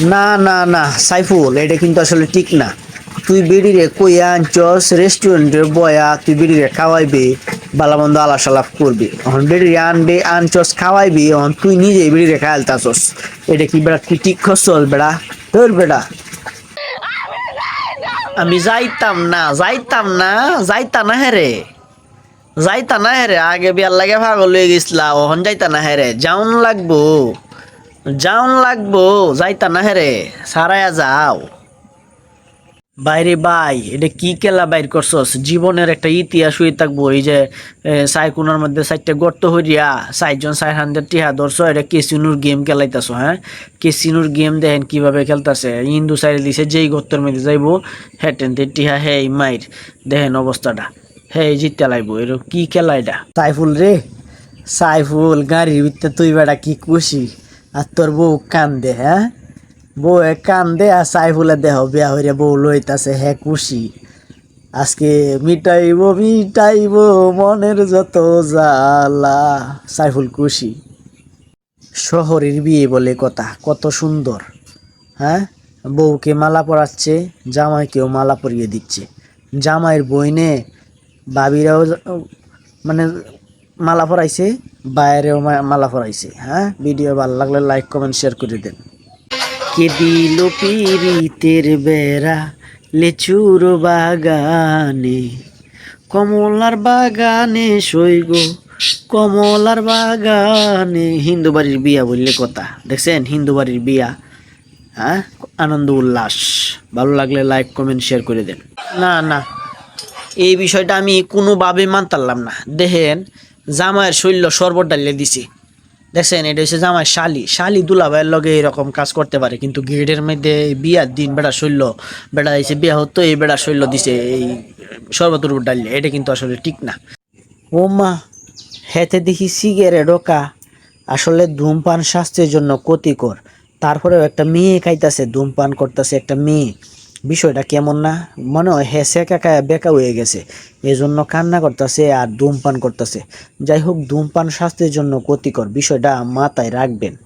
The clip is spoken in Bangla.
না না না, সাইফুল, এটা কিন্তু আসলে ঠিক না। তুই বেডিরে কইয়া আনছস, রেস্টুরেন্টের বয়া, তুই বেডিরে খাওয়াইবি বালামন্দ আলাপ সালাপ করবি। এখন বেডিরে আনবে, আনছস, খাওয়াইবি, এখন তুই নিজে বেডিরে খাইলতাছস এটা কি বেড়া তুই ঠিক করছস বেড়া? তোর বেড়া। আমি যাইতাম না যাইতাম না, যাইতা না হেরে যাইতা না হেরে আগে বিয়ার লাগে পাগল হয়ে গেছিলা ওহন যাইতা না হেরে যাউন লাগবো। যাউন লাগবো, যাইতা না হেরে সারায়া যাও। বাইরে বাই, এটা কি খেলা বাইর করছস? জীবনের একটা ইতিহাস হয়ে থাকব, এই যে সাইকুনার মধ্যে সাইডটা গর্ত হইয়া সাইজন সাই হান্ড্রেড টিহা ধরছো, এটা কেসিনুর গেম খেলাইতাছো হ্যাঁ? কেসিনুর গেম দেখেন কীভাবে খেলতাছে হিন্দু সাইড দিছে, যেই গর্তের মধ্যে যাইবো হেটেনতে টিহা হে মাইর, দেখেন অবস্থাটা হে জিতে লাইবো এর কি খেলা এটা? সাইফুল রে, সাইফুল, গাড়ির ভিতরে তুই বেড়া কি খুশি? আর তোর বউ কান্দে হ্যাঁ? বউ কান্দে আর সাইফুলে দেহ বিয়া হইরে বউ লইতাছে, হে খুশি আজকে মিটাইব মিটাইব মনের যত জ্বালা, সাইফুল খুশি শহরের বিয়ে বলে কথা, কত সুন্দর হ্যাঁ? বউকে মালা পরাচ্ছে, জামাইকেও মালা পরিয়ে দিচ্ছে। জামাইয়ের বইনে বাবিরাও মানে মালা পরাইছে বাইরেও মালা পরাইছে হ্যাঁ? ভিডিও ভালো লাগলে লাইক কমেন্ট শেয়ার করে দেন। কে দিল পিরিতের বেড়া লেচুর বাগানে? কমলার বাগানে সইগ কমলার বাগানে। হিন্দু বাড়ির বিয়া বললে কথা, দেখছেন? হিন্দু বাড়ির বিয়া হ্যাঁ? আনন্দ, উল্লাস। ভালো লাগলে লাইক কমেন্ট শেয়ার করে দেন। না না, এই বিষয়টা আমি কোনোভাবে মানতারলাম না। দেখেন জামাইয়ের শৈল্য সর্বত ডালিয়ে দিছি। দেখছেন, এটা হচ্ছে জামাই শালি। শালি দুলাভাইয়ের লগে এরকম কাজ করতে পারে, কিন্তু গেটের মধ্যে বিয়ার দিন বেড়া শৈল্য, বেড়া দিছে, বিয়া হতো, এই বেড়া শৈল্য দিছে, এই সর্বতর উপর ডালিয়ে। এটা কিন্তু আসলে ঠিক না। ও মা, হেতে দেখি সিগারেট ঢোকা আসলে ধূমপান স্বাস্থ্যের জন্য ক্ষতিকর। তারপরেও একটা মেয়ে খাইতাছে, ধূমপান করতেছে একটা মেয়ে। বিষয়টা কেমন না? মনে হয় হেসে কাকা বেকা হয়ে গেছে। এই জন্য কান্না করতেছে আর ধূমপান করতেছে। যাই হোক, ধূমপান স্বাস্থ্যের জন্য ক্ষতিকর। বিষয়টা মাথায় রাখবেন।